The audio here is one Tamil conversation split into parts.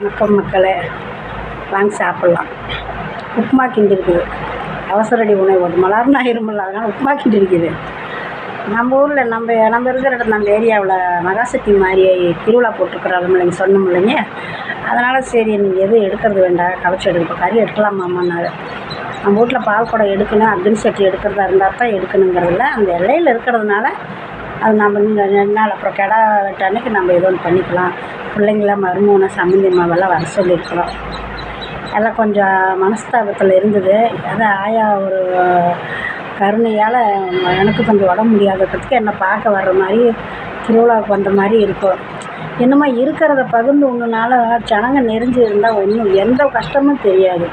வணக்கம் மக்களே வாங்க சாப்பிட்லாம். உப்புமா கிண்டிருக்குது அவசரடி உணவு ஒரு மலர்னா இருமல் அதனால் உப்புமா கிண்டிருக்குது நம்ம ஊரில் நம்ம நம்ம இருக்கிற இடம் நம்ம ஏரியாவில் மகாசக்தி மாதிரி திருவிழா போட்டிருக்கிறாலும் இல்லைங்க சொன்னோம் இல்லைங்க. அதனால் சரி நீங்கள் எதுவும் எடுக்கிறது வேண்டாம் கவச்சி எடுக்க கறி எடுக்கலாமாம்மான்னாரு நம்ம வீட்டில் பால் குடம் எடுக்கணும் அக்னி சட்டி எடுக்கிறதா இருந்தால் தான் எடுக்கணுங்கிறதுல அந்த எல்லையில் இருக்கிறதுனால அது நம்ம இன்னும் ரெண்டு நாள் அப்புறம் கிடா வெட்ட அன்னைக்கு நம்ம ஏதோ ஒன்று பண்ணிக்கலாம். பிள்ளைங்கள மருமகனை சம்மந்தி மாவெல்லாம் வர சொல்லியிருக்கிறோம். எல்லாம் கொஞ்சம் மனஸ்தாபத்தில் இருந்தது. அது ஆயா ஒரு கருணையால் எனக்கு கொஞ்சம் உடம்பு முடியாததுக்கு என்னை பார்க்க வர்ற மாதிரி திருவிழாவுக்கு வந்த மாதிரி இருக்கும். என்னமோ இருக்கிறத பகிர்ந்து ஒன்றுனால ஜனங்க நெறிஞ்சு இருந்தால் ஒன்றும் எந்த கஷ்டமும் தெரியாது.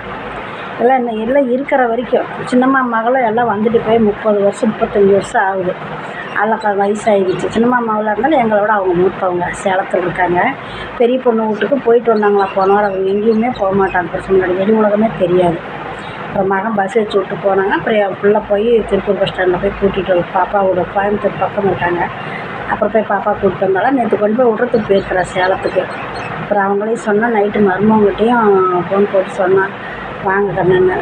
எல்லாம் என்ன எல்லாம் இருக்கிற வரைக்கும். சின்னம்மா மகளும் எல்லாம் வந்துட்டு போய் முப்பது வருஷம் முப்பத்தஞ்சு வருஷம் ஆகுது. அல்லக்கா வயசாகிடுச்சு சினிமா மாவில் இருந்தாலும் எங்களோட அவங்க மூத்தவங்க சேலத்தில் இருக்காங்க. பெரிய பொண்ணு வீட்டுக்கு போயிட்டு வந்தாங்களா? போன வாரம் அவங்க எங்கேயுமே போக மாட்டாங்க. பிரச்சனை வெளி உலகமே தெரியாது. அப்புறம் மகன் பஸ் வச்சு விட்டு போனாங்க. அப்புறம் என் பிள்ளை போய் திருப்பூர் பஸ் ஸ்டாண்டில் போய் கூட்டிகிட்டு வந்து பாப்பாவோட கோயம்புத்தூர் பக்கம் இருக்காங்க. அப்புறம் போய் பாப்பா கூப்பிட்டு வந்தாலும் நேற்று கொண்டு போய் விட்றதுக்கு போயிருக்கிறேன் சேலத்துக்கு. அப்புறம் அவங்களையும் சொன்னால் நைட்டு மருமவங்கிட்டையும் ஃபோன் போட்டு சொன்னான் வாங்க கண்ணன்னு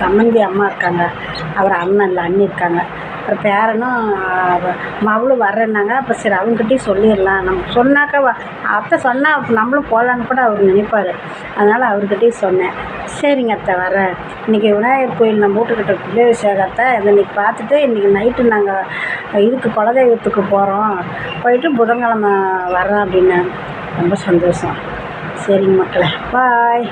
சம்மந்தி அம்மா இருக்காங்க. அவர் அண்ணன் இல்லை அண்ணி இருக்காங்க. அப்புறம் பேரனும் மவளும் மகளும் வர்றேன்னாங்க. அப்போ சரி அவங்ககிட்டயும் சொல்லிடலாம். நம்ம சொன்னாக்கா அத்தை சொன்னால் நம்மளும் போகலான்னு கூட அவர் நினைப்பார். அதனால் அவர்கிட்டயும் சொன்னேன். சரிங்க அத்தை வரேன் இன்றைக்கி விநாயகர் கோயில் நம்ம வீட்டுக்கிட்ட கும்பாபிஷேகத்தை இன்றைக்கி பார்த்துட்டு இன்றைக்கி நைட்டு நாங்கள் இதுக்கு குலதெய்வத்துக்கு போகிறோம் போயிட்டு புதன்கிழமை வர்றோம் அப்படின்னு ரொம்ப சந்தோஷம். சரிங்க மக்களே. பாய்